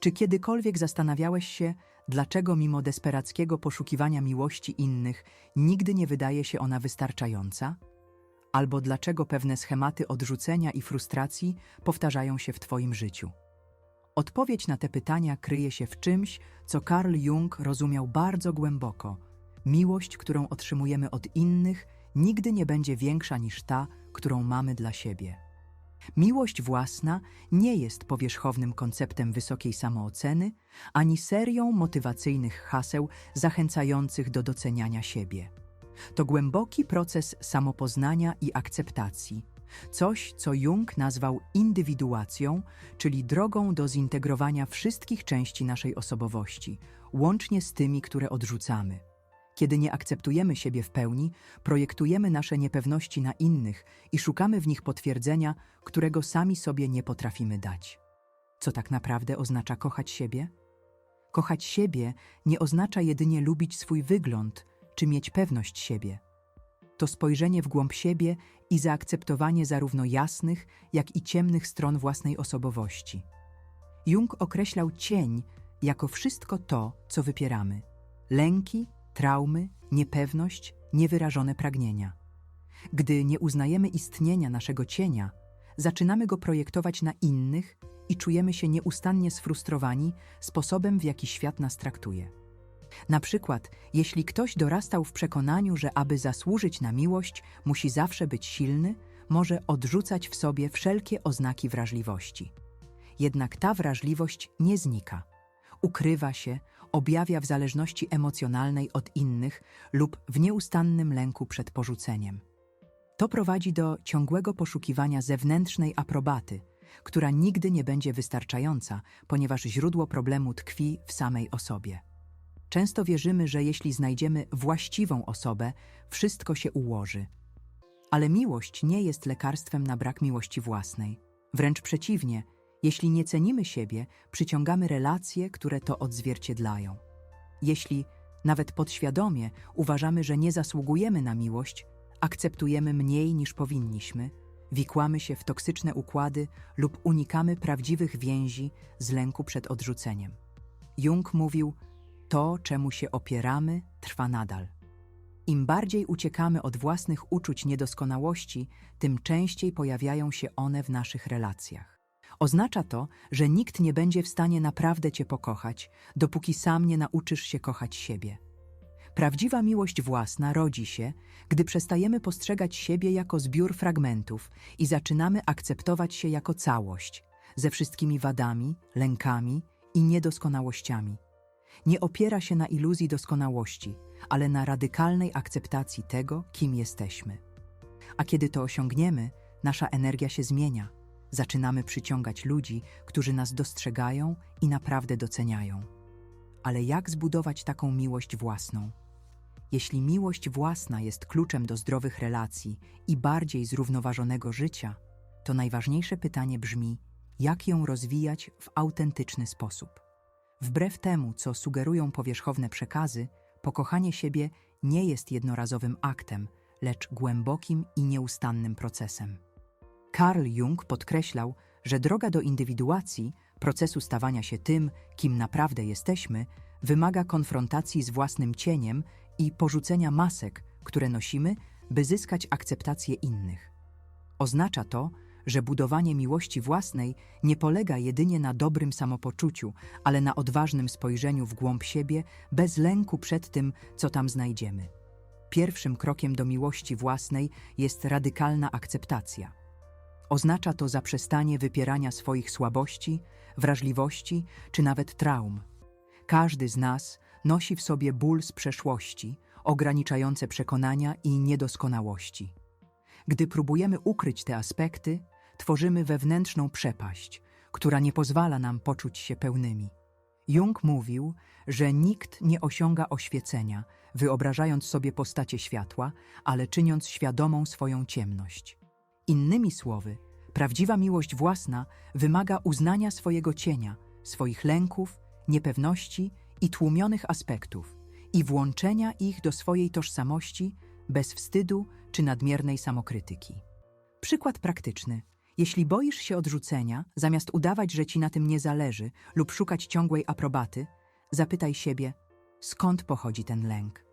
Czy kiedykolwiek zastanawiałeś się, dlaczego mimo desperackiego poszukiwania miłości innych nigdy nie wydaje się ona wystarczająca? Albo dlaczego pewne schematy odrzucenia i frustracji powtarzają się w Twoim życiu? Odpowiedź na te pytania kryje się w czymś, co Carl Jung rozumiał bardzo głęboko. Miłość, którą otrzymujemy od innych, nigdy nie będzie większa niż ta, którą mamy dla siebie. Miłość własna nie jest powierzchownym konceptem wysokiej samooceny, ani serią motywacyjnych haseł zachęcających do doceniania siebie. To głęboki proces samopoznania i akceptacji, coś, co Jung nazwał indywiduacją, czyli drogą do zintegrowania wszystkich części naszej osobowości, łącznie z tymi, które odrzucamy. Kiedy nie akceptujemy siebie w pełni, projektujemy nasze niepewności na innych i szukamy w nich potwierdzenia, którego sami sobie nie potrafimy dać. Co tak naprawdę oznacza kochać siebie? Kochać siebie nie oznacza jedynie lubić swój wygląd czy mieć pewność siebie. To spojrzenie w głąb siebie i zaakceptowanie zarówno jasnych, jak i ciemnych stron własnej osobowości. Jung określał cień jako wszystko to, co wypieramy: lęki, traumy, niepewność, niewyrażone pragnienia. Gdy nie uznajemy istnienia naszego cienia, zaczynamy go projektować na innych i czujemy się nieustannie sfrustrowani sposobem, w jaki świat nas traktuje. Na przykład, jeśli ktoś dorastał w przekonaniu, że aby zasłużyć na miłość, musi zawsze być silny, może odrzucać w sobie wszelkie oznaki wrażliwości. Jednak ta wrażliwość nie znika. Ukrywa się, objawia w zależności emocjonalnej od innych lub w nieustannym lęku przed porzuceniem. To prowadzi do ciągłego poszukiwania zewnętrznej aprobaty, która nigdy nie będzie wystarczająca, ponieważ źródło problemu tkwi w samej osobie. Często wierzymy, że jeśli znajdziemy właściwą osobę, wszystko się ułoży. Ale miłość nie jest lekarstwem na brak miłości własnej. Wręcz przeciwnie, jeśli nie cenimy siebie, przyciągamy relacje, które to odzwierciedlają. Jeśli, nawet podświadomie, uważamy, że nie zasługujemy na miłość, akceptujemy mniej niż powinniśmy, wikłamy się w toksyczne układy lub unikamy prawdziwych więzi z lęku przed odrzuceniem. Jung mówił, to, czemu się opieramy, trwa nadal. Im bardziej uciekamy od własnych uczuć niedoskonałości, tym częściej pojawiają się one w naszych relacjach. Oznacza to, że nikt nie będzie w stanie naprawdę Cię pokochać, dopóki sam nie nauczysz się kochać siebie. Prawdziwa miłość własna rodzi się, gdy przestajemy postrzegać siebie jako zbiór fragmentów i zaczynamy akceptować się jako całość, ze wszystkimi wadami, lękami i niedoskonałościami nie opiera się na iluzji doskonałości, ale na radykalnej akceptacji tego, kim jesteśmy. A kiedy to osiągniemy, nasza energia się zmienia. Zaczynamy przyciągać ludzi, którzy nas dostrzegają i naprawdę doceniają. Ale jak zbudować taką miłość własną? Jeśli miłość własna jest kluczem do zdrowych relacji i bardziej zrównoważonego życia, to najważniejsze pytanie brzmi: jak ją rozwijać w autentyczny sposób? Wbrew temu, co sugerują powierzchowne przekazy, pokochanie siebie nie jest jednorazowym aktem, lecz głębokim i nieustannym procesem. Carl Jung podkreślał, że droga do indywiduacji, procesu stawania się tym, kim naprawdę jesteśmy, wymaga konfrontacji z własnym cieniem i porzucenia masek, które nosimy, by zyskać akceptację innych. Oznacza to, że budowanie miłości własnej nie polega jedynie na dobrym samopoczuciu, ale na odważnym spojrzeniu w głąb siebie bez lęku przed tym, co tam znajdziemy. Pierwszym krokiem do miłości własnej jest radykalna akceptacja. Oznacza to zaprzestanie wypierania swoich słabości, wrażliwości czy nawet traum. Każdy z nas nosi w sobie ból z przeszłości, ograniczające przekonania i niedoskonałości. Gdy próbujemy ukryć te aspekty, tworzymy wewnętrzną przepaść, która nie pozwala nam poczuć się pełnymi. Jung mówił, że nikt nie osiąga oświecenia, wyobrażając sobie postacie światła, ale czyniąc świadomą swoją ciemność. Innymi słowy, prawdziwa miłość własna wymaga uznania swojego cienia, swoich lęków, niepewności i tłumionych aspektów i włączenia ich do swojej tożsamości bez wstydu czy nadmiernej samokrytyki. Przykład praktyczny – Jeśli boisz się odrzucenia, zamiast udawać, że ci na tym nie zależy lub szukać ciągłej aprobaty, zapytaj siebie, skąd pochodzi ten lęk.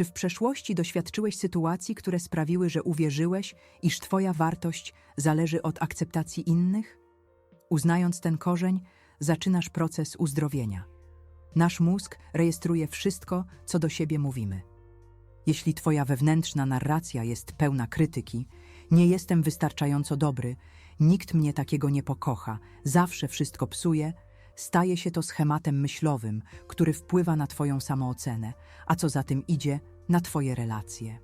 Czy w przeszłości doświadczyłeś sytuacji, które sprawiły, że uwierzyłeś, iż Twoja wartość zależy od akceptacji innych? Uznając ten korzeń, zaczynasz proces uzdrowienia. Nasz mózg rejestruje wszystko, co do siebie mówimy. Jeśli Twoja wewnętrzna narracja jest pełna krytyki, nie jestem wystarczająco dobry, nikt mnie takiego nie pokocha, zawsze wszystko psuje, staje się to schematem myślowym, który wpływa na Twoją samoocenę, a co za tym idzie, na Twoje relacje.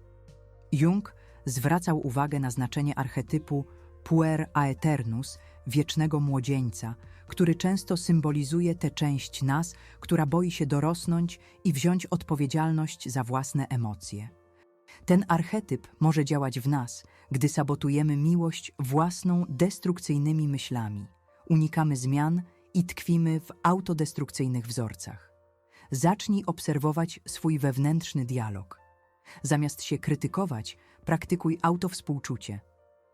Jung zwracał uwagę na znaczenie archetypu puer aeternus, wiecznego młodzieńca, który często symbolizuje tę część nas, która boi się dorosnąć i wziąć odpowiedzialność za własne emocje. Ten archetyp może działać w nas, gdy sabotujemy miłość własną destrukcyjnymi myślami, unikamy zmian i tkwimy w autodestrukcyjnych wzorcach. Zacznij obserwować swój wewnętrzny dialog. Zamiast się krytykować, praktykuj autowspółczucie.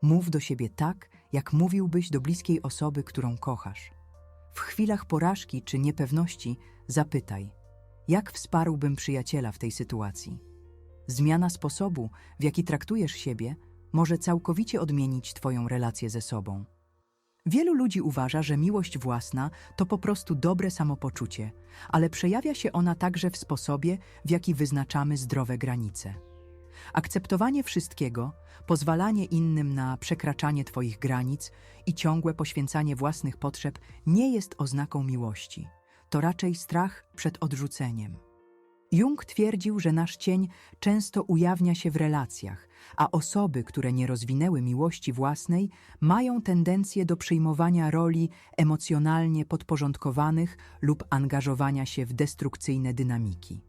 Mów do siebie tak, jak mówiłbyś do bliskiej osoby, którą kochasz. W chwilach porażki czy niepewności zapytaj: Jak wsparłbym przyjaciela w tej sytuacji? Zmiana sposobu, w jaki traktujesz siebie, może całkowicie odmienić Twoją relację ze sobą. Wielu ludzi uważa, że miłość własna to po prostu dobre samopoczucie, ale przejawia się ona także w sposobie, w jaki wyznaczamy zdrowe granice. Akceptowanie wszystkiego, pozwalanie innym na przekraczanie Twoich granic i ciągłe poświęcanie własnych potrzeb nie jest oznaką miłości. To raczej strach przed odrzuceniem. Jung twierdził, że nasz cień często ujawnia się w relacjach, a osoby, które nie rozwinęły miłości własnej, mają tendencję do przyjmowania roli emocjonalnie podporządkowanych lub angażowania się w destrukcyjne dynamiki.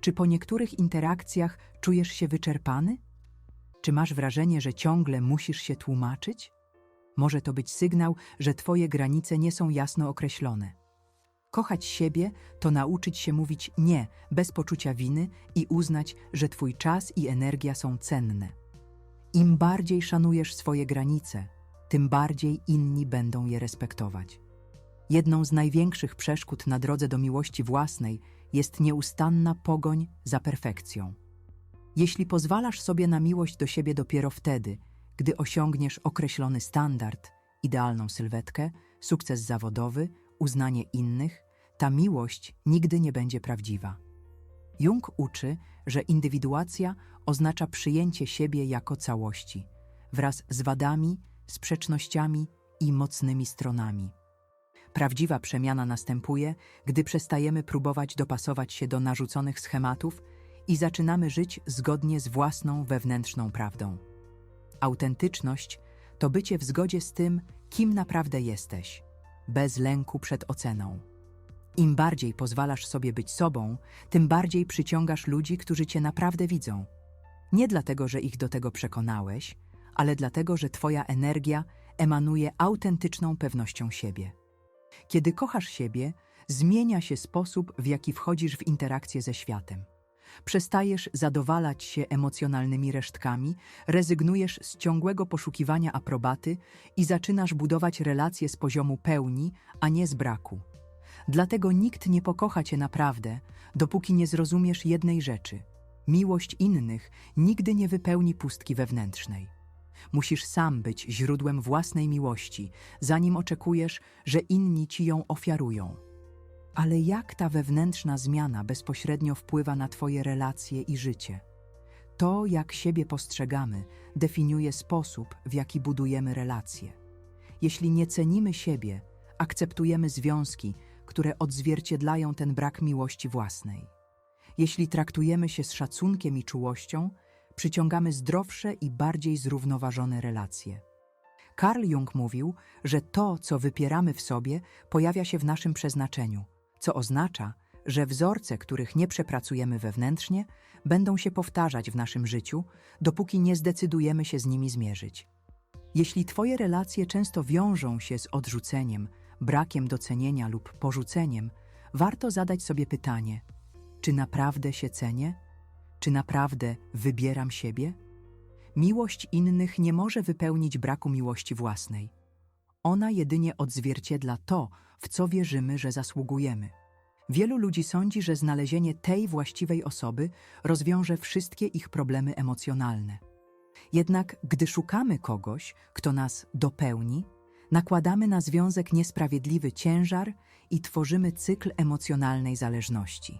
Czy po niektórych interakcjach czujesz się wyczerpany? Czy masz wrażenie, że ciągle musisz się tłumaczyć? Może to być sygnał, że Twoje granice nie są jasno określone. Kochać siebie to nauczyć się mówić nie bez poczucia winy i uznać, że Twój czas i energia są cenne. Im bardziej szanujesz swoje granice, tym bardziej inni będą je respektować. Jedną z największych przeszkód na drodze do miłości własnej jest nieustanna pogoń za perfekcją. Jeśli pozwalasz sobie na miłość do siebie dopiero wtedy, gdy osiągniesz określony standard, idealną sylwetkę, sukces zawodowy, uznanie innych, ta miłość nigdy nie będzie prawdziwa. Jung uczy, że indywiduacja oznacza przyjęcie siebie jako całości, wraz z wadami, sprzecznościami i mocnymi stronami. Prawdziwa przemiana następuje, gdy przestajemy próbować dopasować się do narzuconych schematów i zaczynamy żyć zgodnie z własną wewnętrzną prawdą. Autentyczność to bycie w zgodzie z tym, kim naprawdę jesteś, bez lęku przed oceną. Im bardziej pozwalasz sobie być sobą, tym bardziej przyciągasz ludzi, którzy cię naprawdę widzą. Nie dlatego, że ich do tego przekonałeś, ale dlatego, że twoja energia emanuje autentyczną pewnością siebie. Kiedy kochasz siebie, zmienia się sposób, w jaki wchodzisz w interakcję ze światem. Przestajesz zadowalać się emocjonalnymi resztkami, rezygnujesz z ciągłego poszukiwania aprobaty i zaczynasz budować relacje z poziomu pełni, a nie z braku. Dlatego nikt nie pokocha cię naprawdę, dopóki nie zrozumiesz jednej rzeczy. Miłość innych nigdy nie wypełni pustki wewnętrznej. Musisz sam być źródłem własnej miłości, zanim oczekujesz, że inni ci ją ofiarują. Ale jak ta wewnętrzna zmiana bezpośrednio wpływa na Twoje relacje i życie? To, jak siebie postrzegamy, definiuje sposób, w jaki budujemy relacje. Jeśli nie cenimy siebie, akceptujemy związki, które odzwierciedlają ten brak miłości własnej. Jeśli traktujemy się z szacunkiem i czułością, przyciągamy zdrowsze i bardziej zrównoważone relacje. Carl Jung mówił, że to, co wypieramy w sobie, pojawia się w naszym przeznaczeniu, co oznacza, że wzorce, których nie przepracujemy wewnętrznie, będą się powtarzać w naszym życiu, dopóki nie zdecydujemy się z nimi zmierzyć. Jeśli Twoje relacje często wiążą się z odrzuceniem, brakiem docenienia lub porzuceniem, warto zadać sobie pytanie: czy naprawdę się cenię? Czy naprawdę wybieram siebie? Miłość innych nie może wypełnić braku miłości własnej. Ona jedynie odzwierciedla to, w co wierzymy, że zasługujemy. Wielu ludzi sądzi, że znalezienie tej właściwej osoby rozwiąże wszystkie ich problemy emocjonalne. Jednak gdy szukamy kogoś, kto nas dopełni, nakładamy na związek niesprawiedliwy ciężar i tworzymy cykl emocjonalnej zależności.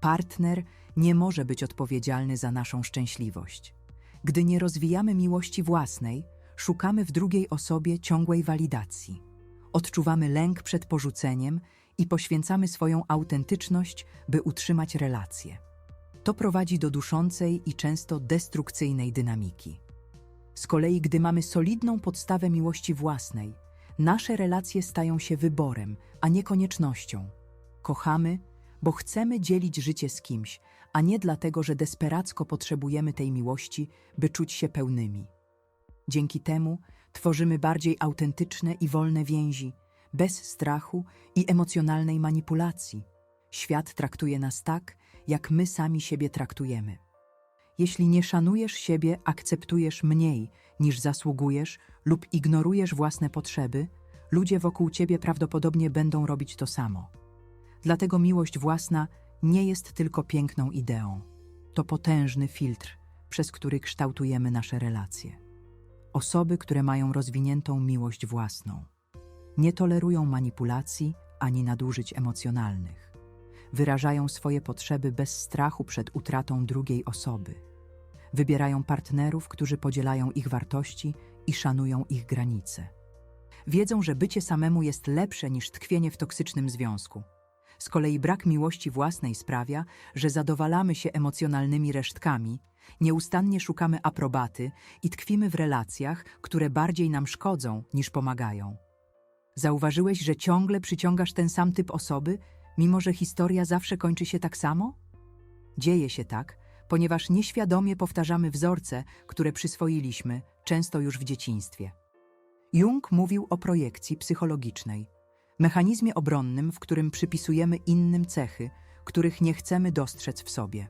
Partner nie może być odpowiedzialny za naszą szczęśliwość. Gdy nie rozwijamy miłości własnej, szukamy w drugiej osobie ciągłej walidacji. Odczuwamy lęk przed porzuceniem i poświęcamy swoją autentyczność, by utrzymać relacje. To prowadzi do duszącej i często destrukcyjnej dynamiki. Z kolei, gdy mamy solidną podstawę miłości własnej, nasze relacje stają się wyborem, a nie koniecznością. Kochamy, bo chcemy dzielić życie z kimś, a nie dlatego, że desperacko potrzebujemy tej miłości, by czuć się pełnymi. Dzięki temu tworzymy bardziej autentyczne i wolne więzi, bez strachu i emocjonalnej manipulacji. Świat traktuje nas tak, jak my sami siebie traktujemy. Jeśli nie szanujesz siebie, akceptujesz mniej niż zasługujesz lub ignorujesz własne potrzeby, ludzie wokół ciebie prawdopodobnie będą robić to samo. Dlatego miłość własna nie jest tylko piękną ideą. To potężny filtr, przez który kształtujemy nasze relacje. Osoby, które mają rozwiniętą miłość własną, nie tolerują manipulacji ani nadużyć emocjonalnych. Wyrażają swoje potrzeby bez strachu przed utratą drugiej osoby. Wybierają partnerów, którzy podzielają ich wartości i szanują ich granice. Wiedzą, że bycie samemu jest lepsze niż tkwienie w toksycznym związku. Z kolei brak miłości własnej sprawia, że zadowalamy się emocjonalnymi resztkami, nieustannie szukamy aprobaty i tkwimy w relacjach, które bardziej nam szkodzą niż pomagają. Zauważyłeś, że ciągle przyciągasz ten sam typ osoby, mimo że historia zawsze kończy się tak samo? Dzieje się tak, ponieważ nieświadomie powtarzamy wzorce, które przyswoiliśmy, często już w dzieciństwie. Jung mówił o projekcji psychologicznej, mechanizmie obronnym, w którym przypisujemy innym cechy, których nie chcemy dostrzec w sobie.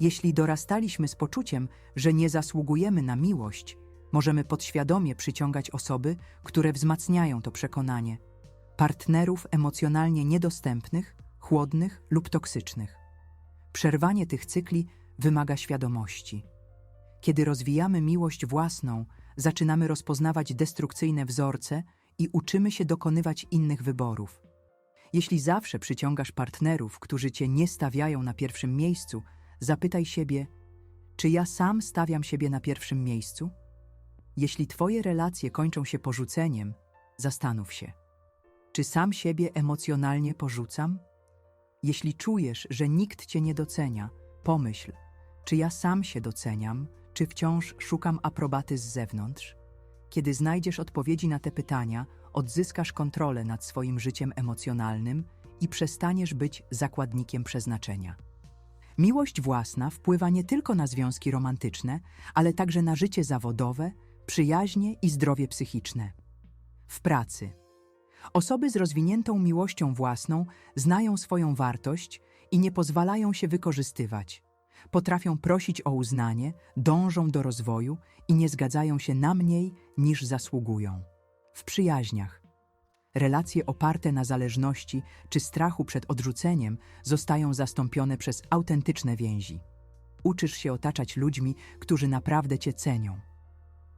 Jeśli dorastaliśmy z poczuciem, że nie zasługujemy na miłość, możemy podświadomie przyciągać osoby, które wzmacniają to przekonanie. Partnerów emocjonalnie niedostępnych, chłodnych lub toksycznych. Przerwanie tych cykli wymaga świadomości. Kiedy rozwijamy miłość własną, zaczynamy rozpoznawać destrukcyjne wzorce i uczymy się dokonywać innych wyborów. Jeśli zawsze przyciągasz partnerów, którzy cię nie stawiają na pierwszym miejscu, zapytaj siebie, czy ja sam stawiam siebie na pierwszym miejscu? Jeśli twoje relacje kończą się porzuceniem, zastanów się, czy sam siebie emocjonalnie porzucam? Jeśli czujesz, że nikt cię nie docenia, pomyśl, czy ja sam się doceniam, czy wciąż szukam aprobaty z zewnątrz? Kiedy znajdziesz odpowiedzi na te pytania, odzyskasz kontrolę nad swoim życiem emocjonalnym i przestaniesz być zakładnikiem przeznaczenia. Miłość własna wpływa nie tylko na związki romantyczne, ale także na życie zawodowe, przyjaźnie i zdrowie psychiczne. W pracy. Osoby z rozwiniętą miłością własną znają swoją wartość i nie pozwalają się wykorzystywać. Potrafią prosić o uznanie, dążą do rozwoju i nie zgadzają się na mniej niż zasługują. W przyjaźniach. Relacje oparte na zależności czy strachu przed odrzuceniem zostają zastąpione przez autentyczne więzi. Uczysz się otaczać ludźmi, którzy naprawdę cię cenią.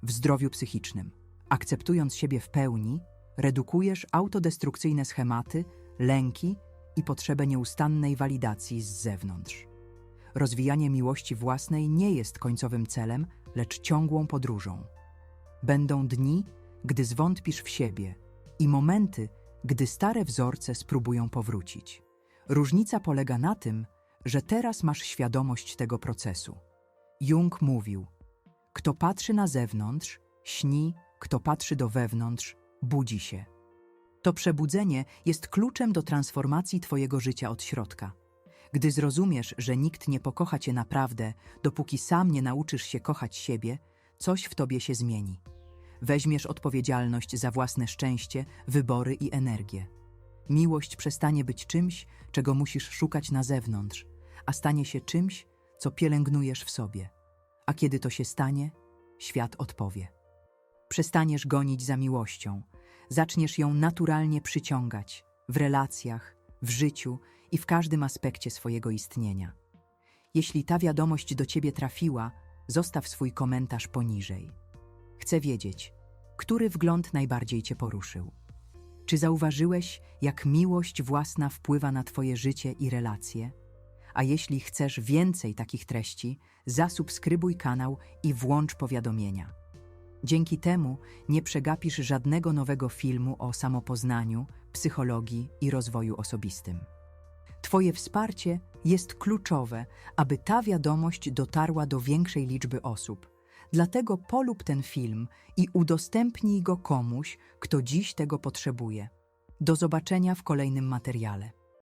W zdrowiu psychicznym. Akceptując siebie w pełni, redukujesz autodestrukcyjne schematy, lęki i potrzebę nieustannej walidacji z zewnątrz. Rozwijanie miłości własnej nie jest końcowym celem, lecz ciągłą podróżą. Będą dni, gdy zwątpisz w siebie i momenty, gdy stare wzorce spróbują powrócić. Różnica polega na tym, że teraz masz świadomość tego procesu. Jung mówił: Kto patrzy na zewnątrz, śni, kto patrzy do wewnątrz, budzi się. To przebudzenie jest kluczem do transformacji Twojego życia od środka. Gdy zrozumiesz, że nikt nie pokocha Cię naprawdę, dopóki sam nie nauczysz się kochać siebie, coś w Tobie się zmieni. Weźmiesz odpowiedzialność za własne szczęście, wybory i energię. Miłość przestanie być czymś, czego musisz szukać na zewnątrz, a stanie się czymś, co pielęgnujesz w sobie. A kiedy to się stanie, świat odpowie. Przestaniesz gonić za miłością, zaczniesz ją naturalnie przyciągać w relacjach, w życiu i w każdym aspekcie swojego istnienia. Jeśli ta wiadomość do ciebie trafiła, zostaw swój komentarz poniżej. Chcę wiedzieć, który wgląd najbardziej cię poruszył. Czy zauważyłeś, jak miłość własna wpływa na twoje życie i relacje? A jeśli chcesz więcej takich treści, zasubskrybuj kanał i włącz powiadomienia. Dzięki temu nie przegapisz żadnego nowego filmu o samopoznaniu, psychologii i rozwoju osobistym. Twoje wsparcie jest kluczowe, aby ta wiadomość dotarła do większej liczby osób. Dlatego polub ten film i udostępnij go komuś, kto dziś tego potrzebuje. Do zobaczenia w kolejnym materiale.